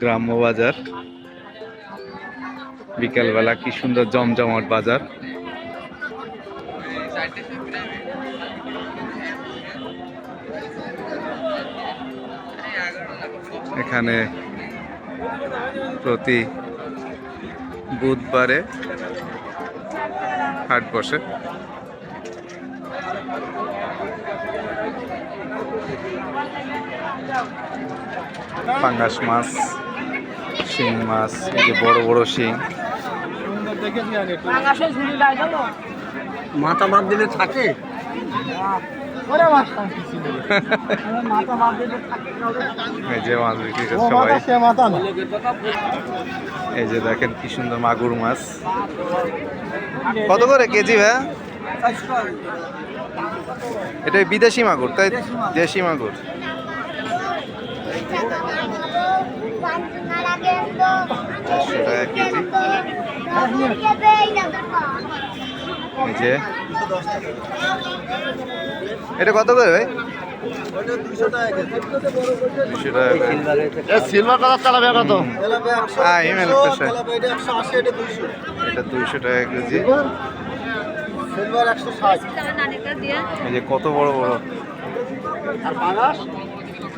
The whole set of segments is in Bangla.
গ্রাম্য বাজার। বিকেলবেলা কি সুন্দর জমজমাট বাজার। এখানে প্রতি বুধবারে হাট বসে। পাঙ্গাস মাছ শিং মাছ এই যে বড় বড় শিং। মাথা বাদ দিলে থাকে? এই যে মাছ বিক্রি সবাই। এই যে দেখেন কি সুন্দর মাগুর মাছ। কত করে কেজি ভাই? এটা বিদেশি মাগুর তাই দেশি মাগুর। চারশো টাকা কেজি এটা কত করে ভাই। সিলভার কালার চালাবে কত? হ্যাঁ ইমেল এটা দুইশো। টাকা কেজি। এই যে কত বড় বড়। আর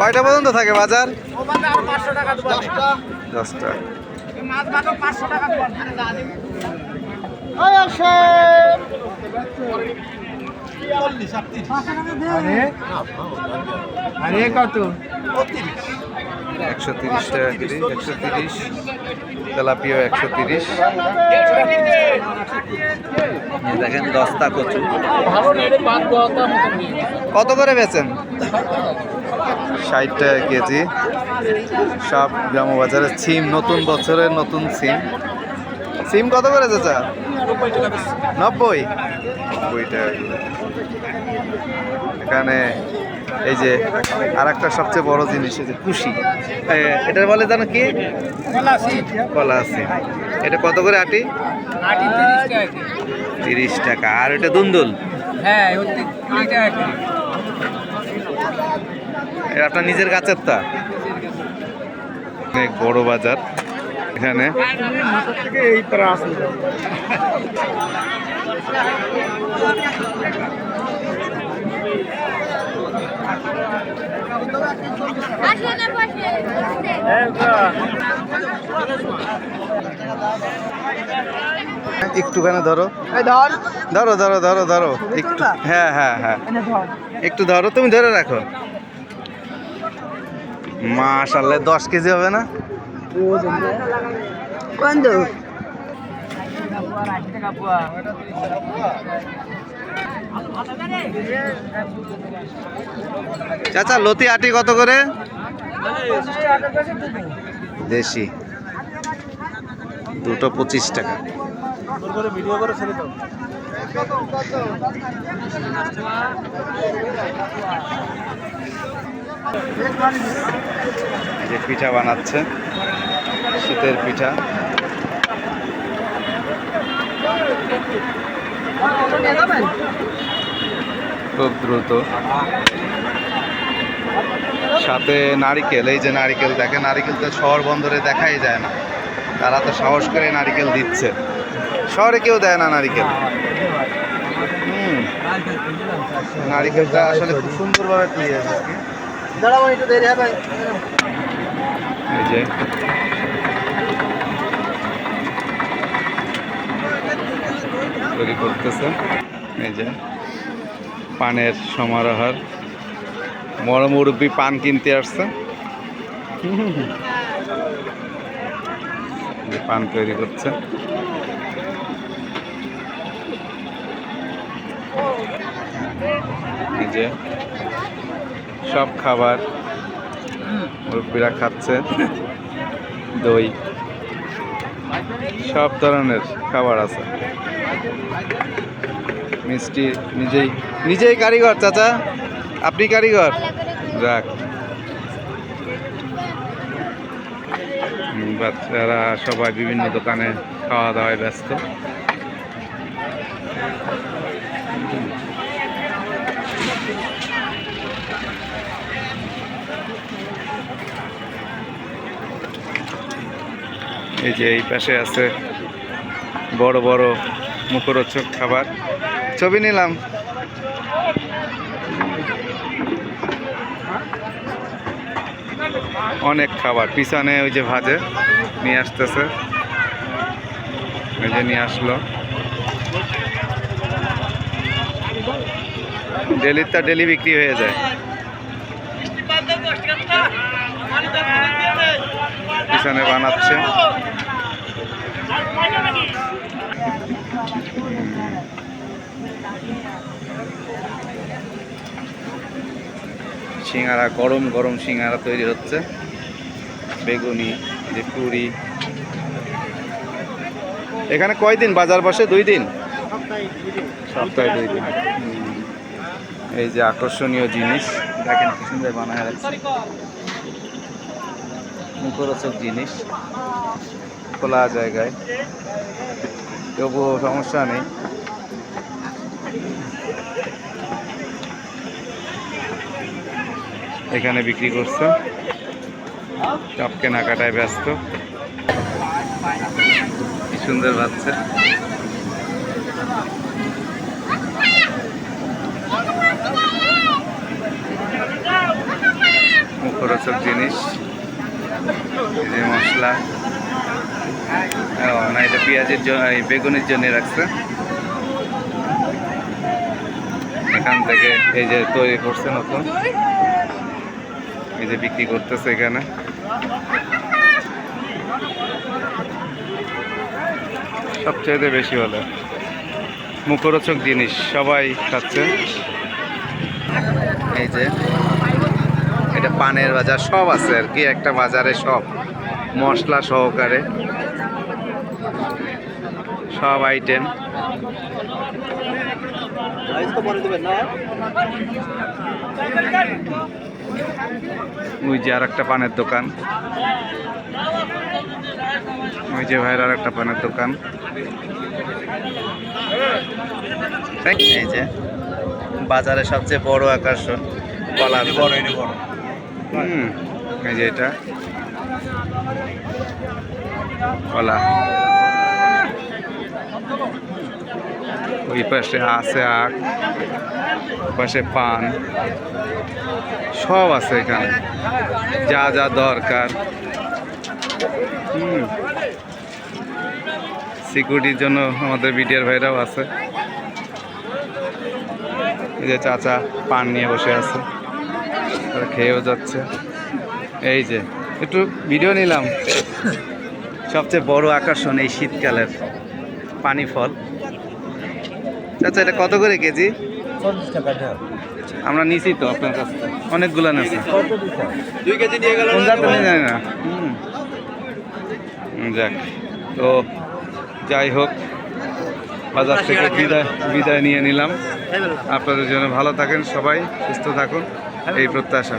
কয়টা পর্যন্ত থাকে বাজার? ও মানে আর পাঁচশো টাকা দেবো দশটা। দশটা। মাছ বাদও পাঁচশো টাকা দেবো আরে কত? একশো তিরিশ টাকা কেজি একশো তিরিশ। তেলাপিও একশো তিরিশ। দেখেন দস্তা কচু। কত করে বেচেন? ষাট টাকা কেজি। সব গ্রাম বাজারে সিম নতুন বছরের নতুন সিম। সিম কত করে চাচা? নব্বই? নব্বই টাকা এখানে এই যে আর একটা সবচেয়ে বড় জিনিস এই যে কুশি এ, এটা বলে জানো কি? কলা আছে এটা কত করে আটি? তিরিশ টাকা। আর এটা দুন্দুল? হ্যাঁ ওতে কুড়ি টাকা কেজি এটা আপনার নিজের গাছের তা? অনেক বড় বাজার এখানে। একটুখানে ধরো। ধরো। ধরো ধরো ধরো একটু হ্যাঁ হ্যাঁ হ্যাঁ। একটু ধরো তুমি ধরে রাখো। মাশাল্লাহ দশ কেজি হবে না? বন্ধ চাচা লতি আটি কত করে? দেশি। দুটো পঁচিশ টাকা। ভিডিও করে দাও যে পিঠা বানাচ্ছে, শীতের পিঠা। খুব দ্রুত। সাথে নারিকেল, এই যে নারিকেল দেখে নারিকেল তো শহর বন্দরে দেখাই যায় না। তারা তো সাহস করে নারিকেল দিচ্ছে। শহরে কেউ দেয় না নারিকেল। নারিকেলটা আসলে খুব সুন্দরভাবে তৈরি এই যে। তৈরি করতেছে। এই পানের সমারোহর বড় মুরব্বী পান কিনতে আসছে। পান তৈরি করছে। এই যে। সব খাবার মুরব্বীরা খাচ্ছে। দই। সব ধরনের খাবার আছে। মিষ্টি নিজেই নিজেই কারিগর, চাচা। আপনি কারিগর? যাক। বাচ্চারা সবাই বিভিন্ন দোকানে খাওয়া দাওয়ায় ব্যস্ত। এই যে এই পাশে আছে বড় বড় মুখরোচক খাবার। ছবি নিলাম। অনেক খাবার। পিছনে ওই যে ভাজে নিয়ে আসতেছে। ওই যে নিয়ে আসলো। ডেলির তা ডেলি বিক্রি হয়ে যায়। পিছনে বানাচ্ছে। সিঙ্গারা, গরম গরম সিঙ্গারা তৈরি হচ্ছে। বেগুনি, যে পুরি। এখানে কয়দিন বাজার বসে? দুই দিন? সপ্তাহে দুই দিন। এই যে আকর্ষণীয় জিনিস। দেখেন কি সুন্দর বানায় রাখছে। মুখরোচক জিনিস খোলা জায়গায়। তবুও সমস্যা নেই। এখানে বিক্রি করছে। সব কেনাকাটায় ব্যস্ত। কি সুন্দর বাচ্চা। মুখরোচক জিনিস। যে মশলা। ও, না এটা পেঁয়াজের জন্য বেগুনের জন্য রাখছে। এখান থেকে এই যে তৈরি করছে নতুন। এই যে বিক্রি করতেছে এখানে। সবচেয়ে বেশি হলো মুখরোচক জিনিস সবাই খাচ্ছে। এই যে পানের বাজার সব আছে আর কি, একটা বাজারে সব, মশলা সহকারে। সব আইটেম ওই যে আর একটা পানের দোকান। ওই যে ভাইয়ের আর একটা পানের দোকান। এই যে, বাজারে সবচেয়ে বড় আকর্ষণ, কলার বড় হুম, এই যে এটা। কলা। ওই পাশে আছে আখ পাশে পান। সব আছে এখানে। যা যা দরকার। হুম। সিকিউরিটির জন্য আমাদের বিডিআর ভাইরাও আছে। এই যে চাচা পান নিয়ে বসে আছে। তারা খেয়েও যাচ্ছে। এই যে একটু ভিডিও নিলাম। সবচেয়ে বড় আকর্ষণ এই শীতকালের পানি ফল। আচ্ছা এটা কত করে কেজি? আমরা নিছি তো আপনার কাছ থেকে। অনেকগুলো নেছে। জানি না। যাক। তো যাই হোক বাজার থেকে বিদায় বিদায় নিয়ে নিলাম। আপনাদের জন্য ভালো থাকেন সবাই সুস্থ থাকুন। এই প্রত্যাশা